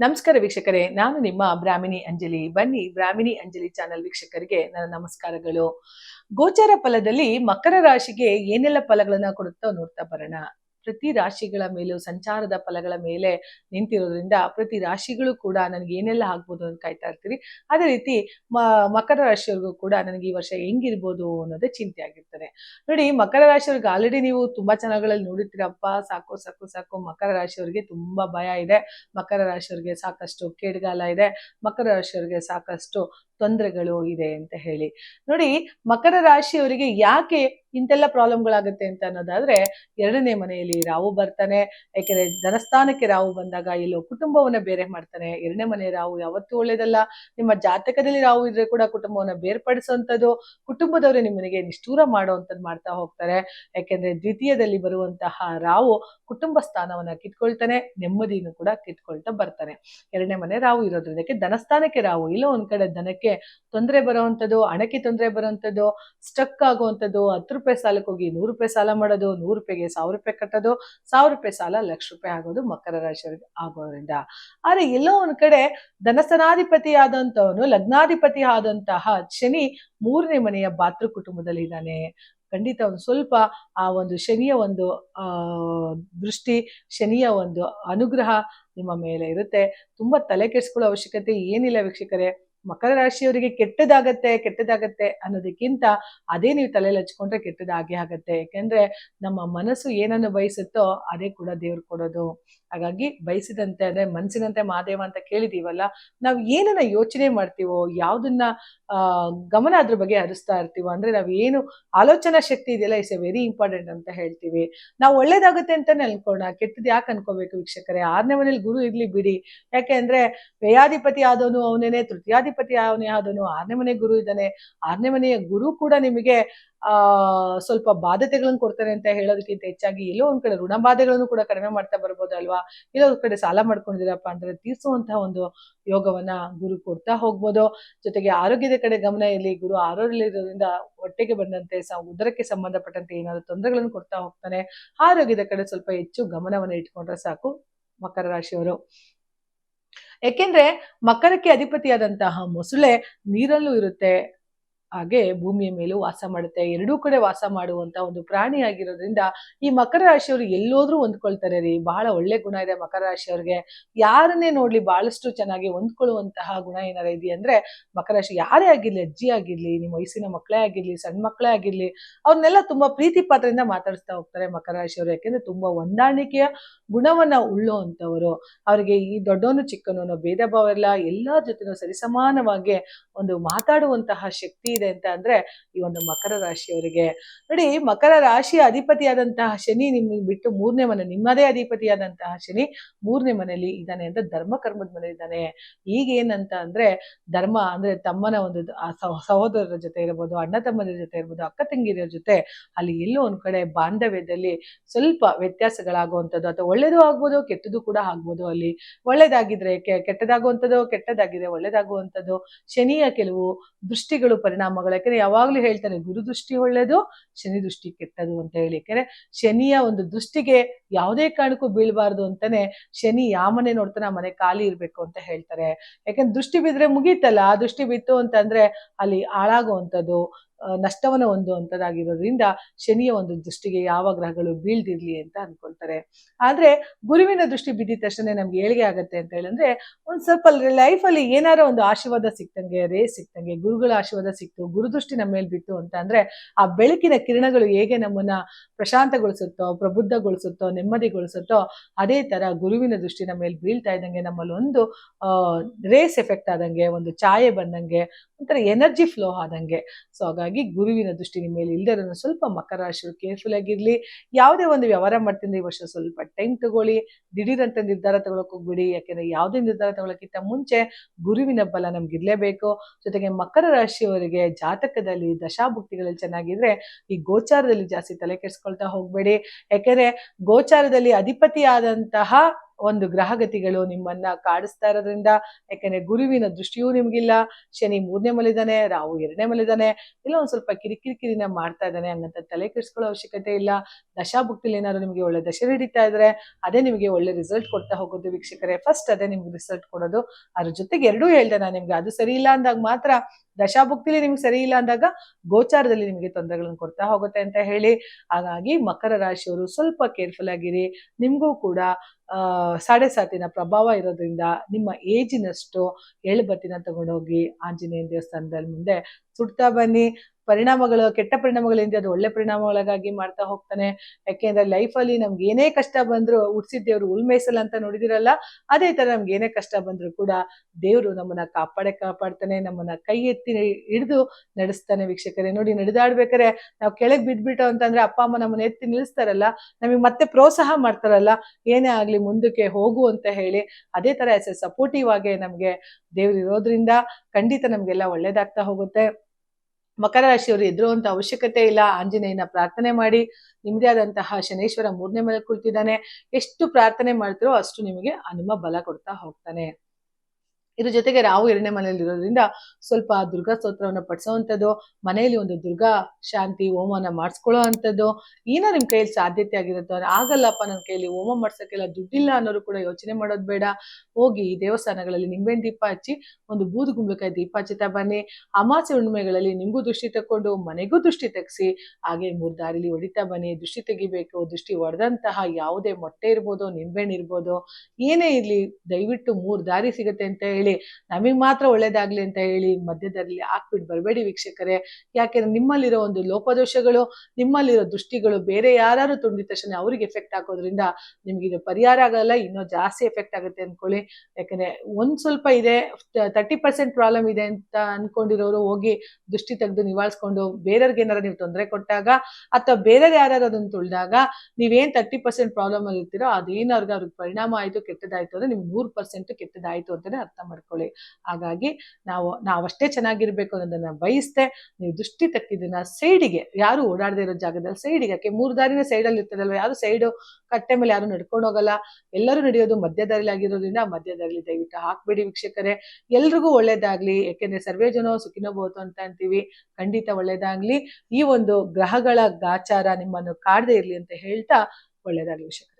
ನಮಸ್ಕಾರ ವೀಕ್ಷಕರೇ, ನಾನು ನಿಮ್ಮ ಬ್ರಾಹ್ಮಿಣಿ ಅಂಜಲಿ. ಬನ್ನಿ ಬ್ರಾಹ್ಮಿಣಿ ಅಂಜಲಿ ಚಾನೆಲ್ ವೀಕ್ಷಕರಿಗೆ ನನ್ನ ನಮಸ್ಕಾರಗಳು. ಗೋಚಾರ ಫಲದಲ್ಲಿ ಮಕರ ರಾಶಿಗೆ ಏನೆಲ್ಲ ಫಲಗಳನ್ನ ಕೊಡುತ್ತೋ ನೋಡ್ತಾ ಬರೋಣ. ಪ್ರತಿ ರಾಶಿಗಳ ಮೇಲೂ, ಸಂಚಾರದ ಫಲಗಳ ಮೇಲೆ ನಿಂತಿರೋದ್ರಿಂದ ಪ್ರತಿ ರಾಶಿಗಳು ಕೂಡ ನನಗೆ ಏನೆಲ್ಲ ಆಗ್ಬೋದು ಅಂತ ಕಾಯ್ತಾ ಇರ್ತೀರಿ. ಅದೇ ರೀತಿ ಮಕರ ರಾಶಿಯವ್ರಿಗೂ ಕೂಡ ನನಗೆ ಈ ವರ್ಷ ಹೆಂಗಿರ್ಬೋದು ಅನ್ನೋದೇ ಚಿಂತೆ ಆಗಿರ್ತದೆ. ನೋಡಿ, ಮಕರ ರಾಶಿಯವ್ರಿಗೆ ಆಲ್ರೆಡಿ ನೀವು ತುಂಬಾ ಚಾನಲ್ಗಳಲ್ಲಿ ನೋಡಿರ್ತೀರಪ್ಪ, ಸಾಕು ಸಾಕು ಸಾಕು, ಮಕರ ರಾಶಿಯವ್ರಿಗೆ ತುಂಬಾ ಭಯ ಇದೆ. ಮಕರ ರಾಶಿಯವ್ರಿಗೆ ಸಾಕಷ್ಟು ಕೇಡ್ಗಾಲ ಇದೆ. ಮಕರ ರಾಶಿಯವ್ರಿಗೆ ಸಾಕಷ್ಟು ತೊಂದರೆಗಳು ಇದೆ ಅಂತ ಹೇಳಿ. ನೋಡಿ, ಮಕರ ರಾಶಿಯವರಿಗೆ ಯಾಕೆ ಇಂತೆಲ್ಲ ಪ್ರಾಬ್ಲಮ್ಗಳಾಗುತ್ತೆ ಅಂತ ಅನ್ನೋದಾದ್ರೆ ಎರಡನೇ ಮನೆಯಲ್ಲಿ ರಾವು ಬರ್ತಾನೆ ಯಾಕೆಂದ್ರೆ ಧನಸ್ಥಾನಕ್ಕೆ ರಾವು ಬಂದಾಗ ಎಲ್ಲೋ ಕುಟುಂಬವನ್ನ ಬೇರೆ ಮಾಡ್ತಾನೆ. ಎರಡನೇ ಮನೆ ರಾವು ಯಾವತ್ತೂ ಒಳ್ಳೇದಲ್ಲ. ನಿಮ್ಮ ಜಾತಕದಲ್ಲಿ ರಾವು ಇದ್ರೆ ಕೂಡ ಕುಟುಂಬವನ್ನ ಬೇರ್ಪಡಿಸುವಂಥದ್ದು, ಕುಟುಂಬದವರೇ ನಿಮ್ಮನಿಗೆ ನಿಷ್ಠೂರ ಮಾಡುವಂಥದ್ದು ಮಾಡ್ತಾ ಹೋಗ್ತಾರೆ. ಯಾಕೆಂದ್ರೆ ದ್ವಿತೀಯದಲ್ಲಿ ಬರುವಂತಹ ರಾವು ಕುಟುಂಬ ಸ್ಥಾನವನ್ನ ಕಿತ್ಕೊಳ್ತಾನೆ ನೆಮ್ಮದಿಯನ್ನು ಕೂಡ ಕಿತ್ಕೊಳ್ತಾ ಬರ್ತಾನೆ. ಎರಡನೇ ಮನೆ ರಾವು ಇರೋದ್ರಿಂದ ಧನಸ್ಥಾನಕ್ಕೆ ರಾವು ಇಲ್ಲ ಒಂದ್ ಕಡೆ ಧನಕ್ಕೆ ತೊಂದರೆ ಬರುವಂಥದ್ದು, ಹಣಕ್ಕೆ ತೊಂದರೆ ಬರುವಂಥದ್ದು ಸ್ಟಕ್ ಆಗುವಂಥದ್ದು ಹತ್ತು ರೂಪಾಯಿ ಸಾಲಕ್ಕೆ ಹೋಗಿ ನೂರು ರೂಪಾಯಿ ಸಾಲ ಮಾಡೋದು, ನೂರು ರೂಪಾಯಿಗೆ ಸಾವಿರ ರೂಪಾಯಿ ಕಟ್ಟೋದು, ಸಾವಿರ ರೂಪಾಯಿ ಸಾಲ, ಲಕ್ಷ ರೂಪಾಯಿ ಆಗೋದು ಮಕರ ರಾಶಿಯವರಿಗೆ ಆಗೋದ್ರಿಂದ. ಆದ್ರೆ ಎಲ್ಲೋ ಒಂದ್ ಕಡೆ ಧನಸ್ಥನಾಧಿಪತಿ ಆದಂತವನು ಲಗ್ನಾಧಿಪತಿ ಆದಂತಹ ಶನಿ ಮೂರನೇ ಮನೆಯ ಬಾತೃ ಕುಟುಂಬದಲ್ಲಿ ಇದ್ದಾನೆ. ಖಂಡಿತ ಒಂದು ಸ್ವಲ್ಪ ಆ ಒಂದು ಶನಿಯ ಒಂದು ದೃಷ್ಟಿ, ಶನಿಯ ಒಂದು ಅನುಗ್ರಹ ನಿಮ್ಮ ಮೇಲೆ ಇರುತ್ತೆ. ತುಂಬಾ ತಲೆ ಕೆಡಿಸ್ಕೊಳ್ಳೋ ಅವಶ್ಯಕತೆ ಏನಿಲ್ಲ ವೀಕ್ಷಕರೇ. ಮಕರ ರಾಶಿಯವರಿಗೆ ಕೆಟ್ಟದಾಗತ್ತೆ ಕೆಟ್ಟದಾಗತ್ತೆ ಅನ್ನೋದಕ್ಕಿಂತ ಅದೇ ನೀವು ತಲೆಯಲ್ಲಿ ಹಚ್ಕೊಂಡ್ರೆ ಕೆಟ್ಟದಾಗೆ ಆಗತ್ತೆ. ಯಾಕೆಂದ್ರೆ ನಮ್ಮ ಮನಸ್ಸು ಏನನ್ನು ಬಯಸುತ್ತೋ ಅದೇ ಕೂಡ ದೇವ್ರು ಕೊಡೋದು. ಹಾಗಾಗಿ ಬಯಸಿದಂತೆ ಅಂದ್ರೆ ಮನಸ್ಸಿನಂತೆ ಮಾದೇವ ಅಂತ ಕೇಳಿದೀವಲ್ಲ, ನಾವು ಏನನ್ನ ಯೋಚನೆ ಮಾಡ್ತೀವೋ, ಯಾವ್ದನ್ನ ಗಮನ ಅದ್ರ ಬಗ್ಗೆ ಹರಿಸ್ತಾ ಇರ್ತೀವೋ, ಅಂದ್ರೆ ನಾವ್ ಏನು ಆಲೋಚನಾ ಶಕ್ತಿ ಇದೆಯಲ್ಲ ಇಸ್ ಎ ವೆರಿ ಇಂಪಾರ್ಟೆಂಟ್ ಅಂತ ಹೇಳ್ತೀವಿ. ನಾವು ಒಳ್ಳೇದಾಗುತ್ತೆ ಅಂತಾನೆ ಅನ್ಕೋಣ ಕೆಟ್ಟದ್ ಯಾಕೆ ಅನ್ಕೋಬೇಕು ವೀಕ್ಷಕರೇ? ಆರನೇ ಮನೇಲಿ ಗುರು ಇರ್ಲಿ ಬಿಡಿ. ಯಾಕೆ ಅಂದ್ರೆ ವ್ಯಯಾಧಿಪತಿ ಆದವನು ಅವನೇನೆ ತೃತೀಯಾಧಿಪತಿ ಅವನು ಆದವನು ಆರನೇ ಮನೆ ಗುರು ಇದ್ದಾನೆ. ಆರನೇ ಮನೆಯ ಗುರು ಕೂಡ ನಿಮಗೆ, ಆ, ಸ್ವಲ್ಪ ಬಾಧ್ಯತೆಗಳನ್ನ ಕೊಡ್ತಾರೆ ಅಂತ ಹೇಳೋದಕ್ಕಿಂತ ಹೆಚ್ಚಾಗಿ ಎಲ್ಲೋ ಒಂದ್ ಕಡೆ ಋಣ ಬಾಧೆಗಳನ್ನು ಕೂಡ ಕಡಿಮೆ ಮಾಡ್ತಾ ಬರ್ಬೋದಲ್ವಾ ಎಲ್ಲೋ ಒಂದ್ ಕಡೆ ಸಾಲ ಮಾಡ್ಕೊಂಡಿದ್ದೀರಪ್ಪ ಅಂದ್ರೆ ತೀರಿಸುವಂತಹ ಒಂದು ಯೋಗವನ್ನ ಗುರು ಕೊಡ್ತಾ ಹೋಗ್ಬೋದು. ಜೊತೆಗೆ ಆರೋಗ್ಯದ ಕಡೆ ಗಮನ ಇಲ್ಲಿ ಗುರು ಆರೋಗ್ಯದಲ್ಲಿರೋದ್ರಿಂದ ಹೊಟ್ಟೆಗೆ ಬಂದಂತೆ ಉದರಕ್ಕೆ ಸಂಬಂಧಪಟ್ಟಂತೆ ಏನಾದ್ರು ತೊಂದರೆಗಳನ್ನು ಕೊಡ್ತಾ ಹೋಗ್ತಾನೆ. ಆರೋಗ್ಯದ ಕಡೆ ಸ್ವಲ್ಪ ಹೆಚ್ಚು ಗಮನವನ್ನ ಇಟ್ಕೊಂಡ್ರೆ ಸಾಕು ಮಕರ ರಾಶಿಯವರು. ಯಾಕೆಂದ್ರೆ ಮಕರಕ್ಕೆ ಅಧಿಪತಿಯಾದಂತಹ ಮೊಸಳೆ ನೀರಲ್ಲೂ ಇರುತ್ತೆ. ಹಾಗೆ ಭೂಮಿಯ ಮೇಲೂ ವಾಸ ಮಾಡುತ್ತೆ. ಎರಡೂ ಕಡೆ ವಾಸ ಮಾಡುವಂತ ಒಂದು ಪ್ರಾಣಿ ಆಗಿರೋದ್ರಿಂದ ಈ ಮಕರ ರಾಶಿಯವರು ಎಲ್ಲೋದ್ರೂ ಹೊಂದ್ಕೊಳ್ತಾರೆ ರೀ. ಬಹಳ ಒಳ್ಳೆ ಗುಣ ಇದೆ ಮಕರ ರಾಶಿಯವ್ರಿಗೆ. ಯಾರನ್ನೇ ನೋಡ್ಲಿ ಬಹಳಷ್ಟು ಚೆನ್ನಾಗಿ ಹೊಂದ್ಕೊಳ್ಳುವಂತಹ ಗುಣ ಏನಾರ ಇದೆಯಾ ಅಂದ್ರೆ ಮಕರ ರಾಶಿ ಯಾರೇ ಆಗಿರ್ಲಿ, ಅಜ್ಜಿ ಆಗಿರ್ಲಿ ನಿಮ್ಮ ವಯಸ್ಸಿನ ಮಕ್ಕಳೇ ಆಗಿರ್ಲಿ ಸಣ್ಣ ಮಕ್ಕಳೇ ಆಗಿರ್ಲಿ, ಅವ್ರನ್ನೆಲ್ಲ ತುಂಬಾ ಪ್ರೀತಿ ಪಾತ್ರದಿಂದ ಮಾತಾಡಿಸ್ತಾ ಹೋಗ್ತಾರೆ ಮಕರ ರಾಶಿಯವರು. ಯಾಕೆಂದ್ರೆ ತುಂಬಾ ಹೊಂದಾಣಿಕೆಯ ಗುಣವನ್ನ ಉಳ್ಳೋಂಥವರು ಅವರಿಗೆ ಈ ದೊಡ್ಡವನು ಚಿಕ್ಕನು ಭೇದ ಭಾವ ಎಲ್ಲ ಜೊತೆನೂ ಸರಿಸಮಾನವಾಗಿ ಒಂದು ಮಾತಾಡುವಂತಹ ಶಕ್ತಿ ಇದೆ ಅಂತ ಅಂದ್ರೆ ಈ ಒಂದು ಮಕರ ರಾಶಿಯವರಿಗೆ. ನೋಡಿ, ಮಕರ ರಾಶಿಯ ಅಧಿಪತಿಯಾದಂತಹ ಶನಿ ನಿಮ್ಗೆ ಬಿಟ್ಟು ಮೂರನೇ ಮನೆ, ನಿಮ್ಮದೇ ಅಧಿಪತಿಯಾದಂತಹ ಶನಿ ಮೂರನೇ ಮನೆಯಲ್ಲಿ ಇದ್ದಾನೆ ಅಂತ ಧರ್ಮ ಕರ್ಮದ ಮನೆ ಇದ್ದಾನೆ. ಈಗ ಏನಂತ ಅಂದ್ರೆ ಧರ್ಮ ಅಂದ್ರೆ ತಮ್ಮನ ಒಂದು ಸಹೋದರರ ಜೊತೆ ಇರ್ಬೋದು, ಅಣ್ಣ ತಮ್ಮನ ಜೊತೆ ಇರ್ಬೋದು, ಅಕ್ಕ ತಂಗಿಯರ ಜೊತೆ ಅಲ್ಲಿ ಎಲ್ಲೋ ಒಂದ್ ಕಡೆ ಬಾಂಧವ್ಯದಲ್ಲಿ ಸ್ವಲ್ಪ ವ್ಯತ್ಯಾಸಗಳಾಗುವಂಥದ್ದು ಅಥವಾ ಒಳ್ಳೇದು ಆಗ್ಬೋದು, ಕೆಟ್ಟದ್ದು ಕೂಡ ಆಗ್ಬೋದು ಅಲ್ಲಿ. ಒಳ್ಳೇದಾಗಿದ್ರೆ ಕೆಟ್ಟದಾಗುವಂಥದ್ದು, ಕೆಟ್ಟದಾಗಿದ್ರೆ ಒಳ್ಳೇದಾಗುವಂಥದ್ದು. ಶನಿಯ ಕೆಲವು ದೃಷ್ಟಿಗಳು, ಪರಿಣಾಮಗಳು. ಯಾಕಂದ್ರೆ ಯಾವಾಗ್ಲೂ ಹೇಳ್ತಾರೆ ಗುರು ದೃಷ್ಟಿ ಒಳ್ಳೇದು ಶನಿ ದೃಷ್ಟಿ ಕೆಟ್ಟದು ಅಂತ ಹೇಳಿ. ಯಾಕಂದ್ರೆ ಶನಿಯ ಒಂದು ದೃಷ್ಟಿಗೆ ಯಾವುದೇ ಕಾರಣಕ್ಕೂ ಬೀಳ್ಬಾರ್ದು ಅಂತಾನೆ ಶನಿ ಯಾಮನೆ ನೋಡ್ತಾನೆ, ಆ ಮನೆ ಖಾಲಿ ಇರ್ಬೇಕು ಅಂತ ಹೇಳ್ತಾರೆ. ಯಾಕಂದ್ರೆ ದೃಷ್ಟಿ ಬಿದ್ರೆ ಮುಗೀತಲ್ಲ, ಆ ದೃಷ್ಟಿ ಬಿತ್ತು ಅಂತಂದ್ರೆ ಅಲ್ಲಿ ಹಾಳಾಗುವಂಥದ್ದು ನಷ್ಟವನ್ನ ಹೊಂದುವಂಥದ್ದಾಗಿರೋದ್ರಿಂದ ಶನಿಯ ಒಂದು ದೃಷ್ಟಿಗೆ ಯಾವ ಗ್ರಹಗಳು ಬೀಳ್ದಿರ್ಲಿ ಅಂತ ಅನ್ಕೊಳ್ತಾರೆ. ಆದ್ರೆ ಗುರುವಿನ ದೃಷ್ಟಿ ಬಿದ್ದಿದ ತಕ್ಷಣ ನಮ್ಗೆ ಏಳಿಗೆ ಆಗುತ್ತೆ ಅಂತ ಹೇಳಂದ್ರೆ ಒಂದು ಸ್ವಲ್ಪ ಲೈಫಲ್ಲಿ ಏನಾರ ಒಂದು ಆಶೀರ್ವಾದ ಸಿಕ್ತಂಗೆ ರೇ ಸಿಕ್ತಂಗೆ, ಗುರುಗಳ ಆಶೀರ್ವಾದ ಸಿಕ್ತು ಗುರುದೃಷ್ಟಿ ನಮ್ಮ ಮೇಲೆ ಬಿತ್ತು ಅಂತ ಅಂದ್ರೆ ಆ ಬೆಳಕಿನ ಕಿರಣಗಳು ಹೇಗೆ ನಮ್ಮನ್ನ ಪ್ರಶಾಂತಗೊಳಿಸುತ್ತೋ, ಪ್ರಬುದ್ಧಗೊಳಿಸುತ್ತೋ, ನೆಮ್ಮದಿಗೊಳಿಸುತ್ತೋ ಅದೇ ತರ ಗುರುವಿನ ದೃಷ್ಟಿ ನಮ್ಮ ಮೇಲೆ ಬೀಳ್ತಾ ಇದ್ದಂಗೆ, ನಮ್ಮಲ್ಲಿ ಒಂದು ರೇಸ್ ಎಫೆಕ್ಟ್ ಆದಂಗೆ, ಒಂದು ಛಾಯೆ ಬಂದಂಗೆ, ಒಂಥರ ಎನರ್ಜಿ ಫ್ಲೋ ಆದಂಗೆ. ಸೊ ಹಾಗಾಗಿ ಗುರುವಿನ ದೃಷ್ಟಿ ನಿಮ್ಮ ಮೇಲೆ ಇಲ್ದಿರೋದು ಸ್ವಲ್ಪ ಮಕರ ರಾಶಿಯವರು ಕೇರ್ಫುಲ್ ಆಗಿರ್ಲಿ. ಯಾವುದೇ ಒಂದು ವ್ಯವಹಾರ ಮಾಡ್ತಿದ್ರೆ ಈ ವರ್ಷ ಸ್ವಲ್ಪ ಟೈಮ್ ತಗೊಳ್ಳಿ. ದಿಢೀರಂತ ನಿರ್ಧಾರ ತಗೊಳಕ್ ಹೋಗ್ಬಿಡಿ. ಯಾಕೆಂದ್ರೆ ಯಾವುದೇ ನಿರ್ಧಾರ ತಗೊಳಕ್ಕಿಂತ ಮುಂಚೆ ಗುರುವಿನ ಬಲ ನಮ್ಗೆ ಇರಲೇಬೇಕು. ಜೊತೆಗೆ ಮಕರ ರಾಶಿಯವರಿಗೆ ಜಾತಕದಲ್ಲಿ ದಶಾಭುಕ್ತಿಗಳಲ್ಲಿ ಚೆನ್ನಾಗಿದ್ರೆ ಈ ಗೋಚಾರದಲ್ಲಿ ಜಾಸ್ತಿ ತಲೆ ಕೆಡಿಸ್ಕೊಳ್ತಾ ಹೋಗ್ಬೇಡಿ. ಯಾಕೆಂದ್ರೆ ಗೋಚಾರದಲ್ಲಿ ಅಧಿಪತಿಯಾದಂತಹ ಒಂದು ಗ್ರಹಗತಿಗಳು ನಿಮ್ಮನ್ನ ಕಾಡಿಸ್ತಾ ಇರೋದ್ರಿಂದ, ಯಾಕಂದ್ರೆ ಗುರುವಿನ ದೃಷ್ಟಿಯೂ ನಿಮ್ಗಿಲ್ಲ, ಶನಿ ಮೂರನೇ ಮಲಿದಾನೆ, ರಾಹು ಎರಡನೇ ಮಲಿದಾನೆ, ಇಲ್ಲ ಒಂದ್ ಸ್ವಲ್ಪ ಕಿರಿಕಿರಿಕಿರಿನ ಮಾಡ್ತಾ ಇದ್ದಾನೆ, ಹಂಗಂತ ತಲೆ ಕೆಡಿಸ್ಕೊಳ್ಳೋ ಅವಶ್ಯಕತೆ ಇಲ್ಲ, ದಶಾಭುಕ್ತಿಲಿ ಏನಾದ್ರು ನಿಮಗೆ ಒಳ್ಳೆ ದಶೆ ನಡೀತಾ ಇದ್ರೆ, ಅದೇ ನಿಮಗೆ ಒಳ್ಳೆ ರಿಸಲ್ಟ್ ಕೊಡ್ತಾ ಹೋಗೋದು ವೀಕ್ಷಕರೇ. ಫಸ್ಟ್ ಅದೇ ನಿಮ್ಗೆ ರಿಸಲ್ಟ್ ಕೊಡೋದು. ಅದ್ರ ಜೊತೆಗೆ ಎರಡೂ ಹೇಳ್ದೆ ನಾನು ನಿಮ್ಗೆ, ಅದು ಸರಿ ಇಲ್ಲ ಅಂದಾಗ ಮಾತ್ರ ದಶಾಭುಕ್ತಿಲಿ ನಿಮ್ಗೆ ಸರಿ ಇಲ್ಲ ಅಂದಾಗ ಗೋಚಾರದಲ್ಲಿ ನಿಮಗೆ ತೊಂದರೆಗಳನ್ನು ಕೊಡ್ತಾ ಹೋಗುತ್ತೆ ಅಂತ ಹೇಳಿ. ಹಾಗಾಗಿ ಮಕರ ರಾಶಿಯವರು ಸ್ವಲ್ಪ ಕೇರ್ಫುಲ್ ಆಗಿರಿ, ನಿಮಗೂ ಕೂಡ ಸಾಡೆ ಸಾತಿನ ಪ್ರಭಾವ ಇರೋದ್ರಿಂದ ನಿಮ್ಮ ಏಜಿನಷ್ಟು ಎಳ್ಬತ್ತಿನ ತಗೊಂಡೋಗಿ ಆಂಜನೇಯ ದೇವಸ್ಥಾನದಲ್ಲಿ ಮುಂದೆ ಸುಡ್ತಾ ಬನ್ನಿ. ಪರಿಣಾಮಗಳು, ಕೆಟ್ಟ ಪರಿಣಾಮಗಳಿಂದ ಅದು ಒಳ್ಳೆ ಪರಿಣಾಮಗಳಿಗಾಗಿ ಮಾಡ್ತಾ ಹೋಗ್ತಾನೆ. ಯಾಕೆಂದ್ರೆ ಲೈಫಲ್ಲಿ ನಮ್ಗೆ ಏನೇ ಕಷ್ಟ ಬಂದ್ರು ಉಡ್ಸಿದ ದೇವ್ರು ಉಳ್ಮೇಸಲ್ ಅಂತ ನೋಡಿದಿರಲ್ಲ, ಅದೇ ತರ ನಮ್ಗೆ ಏನೇ ಕಷ್ಟ ಬಂದ್ರು ಕೂಡ ದೇವರು ನಮ್ಮನ್ನ ಕಾಪಾಡೆ ಕಾಪಾಡ್ತಾನೆ, ನಮ್ಮನ್ನ ಕೈ ಎತ್ತಿ ಹಿಡಿದು ನಡೆಸ್ತಾನೆ ವೀಕ್ಷಕರೇ. ನೋಡಿ ನಡೆದಾಡ್ಬೇಕಾರೆ ನಾವು ಕೆಳಗೆ ಬಿದ್ಬಿಟ್ಟು ಅಂತಂದ್ರೆ ಅಪ್ಪ, ಅಮ್ಮ ನಮ್ಮನ್ನ ಎತ್ತಿ ನಿಲ್ಲಿಸ್ತಾರಲ್ಲ, ನಮಗೆ ಮತ್ತೆ ಪ್ರೋತ್ಸಾಹ ಮಾಡ್ತಾರಲ್ಲ, ಏನೇ ಆಗ್ಲಿ ಮುಂದಕ್ಕೆ ಹೋಗು ಅಂತ ಹೇಳಿ. ಅದೇ ತರ ಎಸ್ ಸಪೋರ್ಟಿವ್ ಆಗಿ ನಮ್ಗೆ ದೇವ್ರು ಇರೋದ್ರಿಂದ ಖಂಡಿತ ನಮ್ಗೆಲ್ಲ ಒಳ್ಳೇದಾಗ್ತಾ ಹೋಗುತ್ತೆ. ಮಕರ ರಾಶಿಯವರು ಎದುರುವಂತ ಅವಶ್ಯಕತೆ ಇಲ್ಲ. ಆಂಜನೇಯನ ಪ್ರಾರ್ಥನೆ ಮಾಡಿ ನಿಮ್ಮದೇ ಆದಂತಹ ಶನೇಶ್ವರ ಮೂರನೇ ಮೇಲೆ ಕುಳಿತಿದ್ದಾನೆ. ಎಷ್ಟು ಪ್ರಾರ್ಥನೆ ಮಾಡ್ತಿರೋ ಅಷ್ಟು ನಿಮಗೆ ಅನುಮ ಬಲ ಕೊಡ್ತಾ ಹೋಗ್ತಾನೆ. ಇದ್ರ ಜೊತೆಗೆ ರಾಹು ಎರಡನೇ ಮನೆಯಲ್ಲಿ ಇರೋದ್ರಿಂದ ಸ್ವಲ್ಪ ದುರ್ಗಾ ಸ್ತೋತ್ರವನ್ನು ಪಡಿಸೋವಂಥದ್ದು ಮನೆಯಲ್ಲಿ ಒಂದು ದುರ್ಗಾ ಶಾಂತಿ ಹೋಮನ ಮಾಡಿಸ್ಕೊಳ್ಳೋ ಅಂಥದ್ದು ಏನೋ ನಿಮ್ಮ ಕೈಯಲ್ಲಿ ಸಾಧ್ಯತೆ ಆಗಿರುತ್ತೋ ಆಗಲ್ಲಪ್ಪ ನನ್ನ ಕೈಯಲ್ಲಿ ಹೋಮ ಮಾಡ್ಸೋಕ್ಕೆಲ್ಲ ದುಡ್ಡಿಲ್ಲ ಅನ್ನೋರು ಕೂಡ ಯೋಚನೆ ಮಾಡೋದು ಬೇಡ. ಹೋಗಿ ದೇವಸ್ಥಾನಗಳಲ್ಲಿ ನಿಂಬೆಹಣ್ಣು ದೀಪ ಹಚ್ಚಿ ಒಂದು ಬೂದು ಗುಂಬಳಕಾಯಿ ದೀಪ ಹಚ್ಚುತ್ತಾ ಬನ್ನಿ. ಅಮಾಸೆ ಹುಣ್ಣಿಮೆಗಳಲ್ಲಿ ನಿಮಗೂ ದೃಷ್ಟಿ ತಕೊಂಡು ಮನೆಗೂ ದೃಷ್ಟಿ ತೆಗೆಸಿ, ಹಾಗೆ ಮೂರು ದಾರಿಲಿ ಹೊಡಿತಾ ಬನ್ನಿ. ದೃಷ್ಟಿ ತೆಗಿಬೇಕು, ದೃಷ್ಟಿ ಹೊಡೆದಂತಹ ಯಾವುದೇ ಮೊಟ್ಟೆ ಇರ್ಬೋದು, ನಿಂಬೆಹಣ್ಣು ಇರ್ಬೋದು, ಏನೇ ಇರಲಿ ದಯವಿಟ್ಟು ಮೂರು ದಾರಿ ಸಿಗುತ್ತೆ ಅಂತ ಹೇಳಿ ನಮಗೆ ಮಾತ್ರ ಒಳ್ಳೇದಾಗ್ಲಿ ಅಂತ ಹೇಳಿ ಮಧ್ಯದಲ್ಲಿ ಹಾಕ್ಬಿಟ್ಟು ಬರಬೇಡಿ ವೀಕ್ಷಕರೇ. ಯಾಕೆಂದ್ರೆ ನಿಮ್ಮಲ್ಲಿರೋ ಒಂದು ಲೋಪದೋಷಗಳು, ನಿಮ್ಮಲ್ಲಿರೋ ದೃಷ್ಟಿಗಳು ಬೇರೆ ಯಾರು ತುಂಡಿದ ತಕ್ಷಣ ಅವ್ರಿಗೆ ಎಫೆಕ್ಟ್ ಹಾಕೋದ್ರಿಂದ ನಿಮ್ಗೆ ಇದು ಪರಿಹಾರ ಆಗಲ್ಲ, ಇನ್ನೂ ಜಾಸ್ತಿ ಎಫೆಕ್ಟ್ ಆಗುತ್ತೆ ಅನ್ಕೊಳ್ಳಿ. ಯಾಕಂದ್ರೆ ಒಂದ್ ಸ್ವಲ್ಪ ಇದೆ ತರ್ಟಿ ಪರ್ಸೆಂಟ್ ಪ್ರಾಬ್ಲಮ್ ಇದೆ ಅಂತ ಅನ್ಕೊಂಡಿರೋರು ಹೋಗಿ ದೃಷ್ಟಿ ತೆಗೆದು ನಿವಾಳಿಸ್ಕೊಂಡು ಬೇರೆಯವ್ರಿಗೆ ಏನಾರ ನೀವು ತೊಂದರೆ ಕೊಟ್ಟಾಗ ಅಥವಾ ಬೇರೆ ಯಾರು ಅದನ್ನ ತುಳಿದಾಗ ನೀವೇನ್ ತರ್ಟಿ ಪರ್ಸೆಂಟ್ ಪ್ರಾಬ್ಲಮ್ ಅಲ್ಲಿ ಇರ್ತೀರೋ ಅದೇನಾರ್ಗ ಅವ್ರಿಗೆ ಪರಿಣಾಮ ಆಯ್ತು, ಕೆಟ್ಟದಾಯ್ತು ಅಂದ್ರೆ ನಿಮ್ಗೆ ನೂರು ಪರ್ಸೆಂಟ್ ಕೆಟ್ಟದಾಯ್ತು ಅಂತಾನೆ ಅರ್ಥ ಮಾಡ್ಕೊಳ್ಳಿ. ಹಾಗಾಗಿ ನಾವು ನಾವಷ್ಟೇ ಚೆನ್ನಾಗಿರ್ಬೇಕು ಅನ್ನೋದನ್ನ ಬಯಸ್ತೆ, ನೀವು ದೃಷ್ಟಿ ತಕ್ಕಿದ್ದನ್ನ ಸೈಡಿಗೆ, ಯಾರು ಓಡಾಡದೇ ಇರೋ ಜಾಗದಲ್ಲಿ ಸೈಡಿಗೆ, ಯಾಕೆ ಮೂರು ದಾರಿನ ಸೈಡಲ್ಲಿ ಇರ್ತದಲ್ವ? ಯಾರು ಸೈಡು ಕಟ್ಟೆ ಮೇಲೆ ಯಾರು ನಡ್ಕೊಂಡು ಹೋಗಲ್ಲ. ಎಲ್ಲರೂ ನಡೆಯೋದು ಮಧ್ಯದಾರಿಲಿ ಆಗಿರೋದ್ರಿಂದ ಮಧ್ಯದಾರಿಲಿ ದಯವಿಟ್ಟು ಹಾಕ್ಬೇಡಿ ವೀಕ್ಷಕರೇ. ಎಲ್ರಿಗೂ ಒಳ್ಳೇದಾಗ್ಲಿ. ಯಾಕೆಂದ್ರೆ ಸರ್ವೇ ಜನೋ ಸುಖಿನೋ ಬೋದು ಅಂತ ಅಂತೀವಿ. ಖಂಡಿತ ಒಳ್ಳೇದಾಗ್ಲಿ. ಈ ಒಂದು ಗ್ರಹಗಳ ಗಾಚಾರ ನಿಮ್ಮನ್ನು ಕಾಡದೇ ಇರ್ಲಿ ಅಂತ ಹೇಳ್ತಾ ಒಳ್ಳೇದಾಗ್ಲಿ ವೀಕ್ಷಕರೇ.